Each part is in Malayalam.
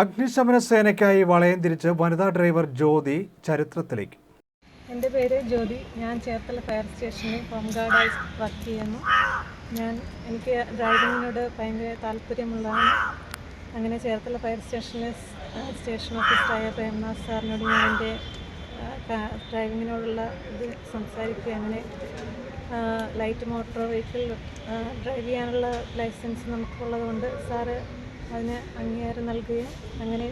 അഗ്നിശമന സേനയ്ക്കായി വളയം തിരിച്ച് വനിതാ ഡ്രൈവർ ജ്യോതി ചരിത്രത്തിലേക്ക്. എന്റെ പേര് ജ്യോതി. ഞാൻ ചേർത്തല ഫയർ സ്റ്റേഷനിൽ ഹോം ഗാർഡായി വർക്ക് ചെയ്യുന്നു. ഞാൻ എനിക്ക് ഡ്രൈവിങ്ങിനോട് ഭയങ്കര താല്പര്യമുള്ളതാണ്. അങ്ങനെ ചേർത്തല ഫയർ സ്റ്റേഷനിലെ സ്റ്റേഷൻ ഓഫീസറായ പ്രേംനാഥ് സാറിനോട് ഞാൻ എന്റെ ഡ്രൈവിങ്ങിനോടുള്ള ഇത് സംസാരിക്കുക അങ്ങനെ ലൈറ്റ് മോട്ടോർ വെഹിക്കിൾ ഡ്രൈവ് ചെയ്യാനുള്ള ലൈസൻസ് നമുക്കുള്ളതുകൊണ്ട് സാറ് അതിന് അംഗീകാരം നൽകുകയും അങ്ങനെ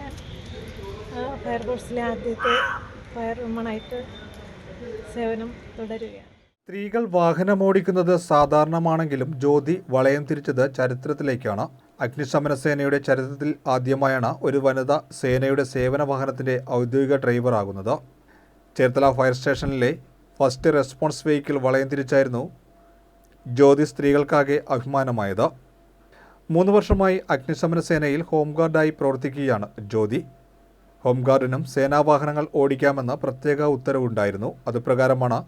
ഫയർ ഫോഴ്സിലെ ആദ്യത്തെ ഫയർ വുമണായിട്ട് സേവനം തുടരുകയാണ്. സ്ത്രീകൾ വാഹനമോടിക്കുന്നത് സാധാരണമാണെങ്കിലും ജ്യോതി വളയം തിരിച്ചത് ചരിത്രത്തിലേക്കാണ്. അഗ്നിശമന സേനയുടെ ചരിത്രത്തിൽ ആദ്യമായാണ് ഒരു വനിത സേനയുടെ സേവന വാഹനത്തിന്റെ ഔദ്യോഗിക ഡ്രൈവറാകുന്നത് ചേർത്തല ഫയർ സ്റ്റേഷനിലെ ഫസ്റ്റ് റെസ്പോൺസ് വെഹിക്കിൾ വളയം തിരിച്ചായിരുന്നു ജ്യോതി സ്ത്രീകൾക്കാകെ അഭിമാനമായത്. മൂന്ന് വർഷമായി അഗ്നിശമന സേനയിൽ ഹോംഗാർഡായി പ്രവർത്തിക്കുകയാണ് ജ്യോതി. ഹോംഗാർഡിനും സേനാവാഹനങ്ങൾ ഓടിക്കാമെന്ന പ്രത്യേക ഉത്തരവുണ്ടായിരുന്നു. അതുപ്രകാരമാണ്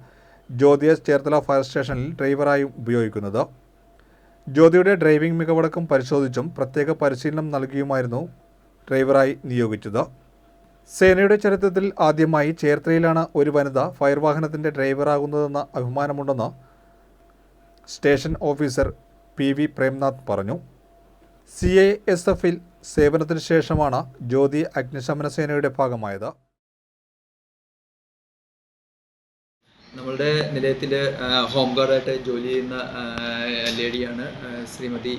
ജ്യോതിയെ ചേർത്തല ഫയർ സ്റ്റേഷനിൽ ഡ്രൈവറായും ഉപയോഗിക്കുന്നത്. ജ്യോതിയുടെ ഡ്രൈവിംഗ് മികവടക്കം പരിശോധിച്ചും പ്രത്യേക പരിശീലനം നൽകിയുമായിരുന്നു ഡ്രൈവറായി നിയോഗിച്ചത്. സേനയുടെ ചരിത്രത്തിൽ ആദ്യമായി ചേർത്തലയിലാണ് ഒരു വനിത ഫയർ വാഹനത്തിന്റെ ഡ്രൈവറാകുന്നതെന്ന അഭിമാനമുണ്ടെന്ന് station officer P V Premnath പറഞ്ഞു. സി എ എസ് എഫിൽ സേവനത്തിന് ശേഷമാണ് ജ്യോതി അഗ്നിശമന സേനയുടെ ഭാഗമായത്. നമ്മളുടെ നിലയത്തിൽ ഹോം ഗാർഡായിട്ട് ജോലി ചെയ്യുന്ന ലേഡിയാണ് Shrimati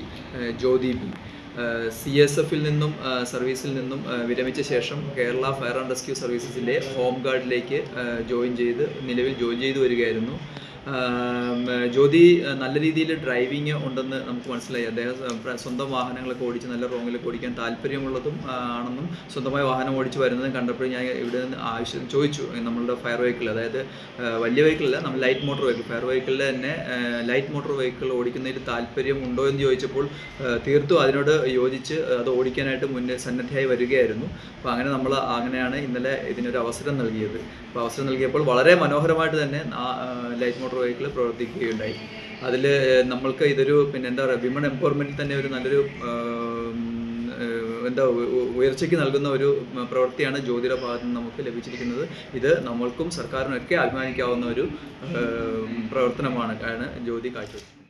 Jyothi B. C S എഫിൽ നിന്നും സർവീസിൽ നിന്നും വിരമിച്ച ശേഷം കേരള ഫയർ ആൻഡ് റെസ്ക്യൂ സർവീസസിന്റെ ഹോം ഗാർഡിലേക്ക് ജോയിൻ ചെയ്ത് നിലവിൽ ജോലി ചെയ്തു വരികയായിരുന്നു. ജ്യോതി നല്ല രീതിയിൽ ഡ്രൈവിംഗ് ഉണ്ടെന്ന് നമുക്ക് മനസ്സിലായി. അദ്ദേഹം സ്വന്തം വാഹനങ്ങളൊക്കെ ഓടിച്ച് നല്ല റോങ്ങിലൊക്കെ ഓടിക്കാൻ താല്പര്യമുള്ളതും ആണെന്നും സ്വന്തമായി വാഹനം ഓടിച്ച് വരുന്നതും കണ്ടപ്പോൾ ഞാൻ ഇവിടെ നിന്ന് ആവശ്യം ചോദിച്ചു. നമ്മളുടെ ഫയർ വെഹിക്കിൾ അതായത് വലിയ വെഹിക്കിളല്ല നമ്മൾ ലൈറ്റ് മോട്ടോർ വെഹിക്കിൾ ഫയർ വെഹിക്കിളിൽ തന്നെ ലൈറ്റ് മോട്ടോർ വെഹിക്കിൾ ഓടിക്കുന്നതിൽ താല്പര്യം ഉണ്ടോ എന്ന് ചോദിച്ചപ്പോൾ തീർത്തും അതിനോട് യോജിച്ച് അത് ഓടിക്കാനായിട്ട് മുന്നേ സന്നദ്ധയായി വരികയായിരുന്നു. അപ്പോൾ അങ്ങനെ നമ്മൾ അങ്ങനെയാണ് ഇന്നലെ ഇതിനൊരു അവസരം നൽകിയത്. അപ്പോൾ അവസരം നൽകിയപ്പോൾ വളരെ മനോഹരമായിട്ട് തന്നെ ലൈറ്റ് മോട്ടോർ വെഹിക്കിൾ പ്രവർത്തിക്കുകയുണ്ടായി. അതിൽ നമ്മൾക്ക് ഇതൊരു പിന്നെ എന്താ പറയുക വിമൺ എംപവർമെന്റിൽ തന്നെ ഒരു നല്ലൊരു എന്താ ഉയർച്ചയ്ക്ക് നൽകുന്ന ഒരു പ്രവൃത്തിയാണ് ജ്യോതിയുടെ ഭാഗത്ത് നിന്ന് നമുക്ക് ലഭിച്ചിരിക്കുന്നത്. ഇത് നമ്മൾക്കും സർക്കാരിനൊക്കെ അഭിമാനിക്കാവുന്ന ഒരു പ്രവർത്തനമാണ്. കാരണം ജ്യോതി കാഴ്ചവെച്ചത്.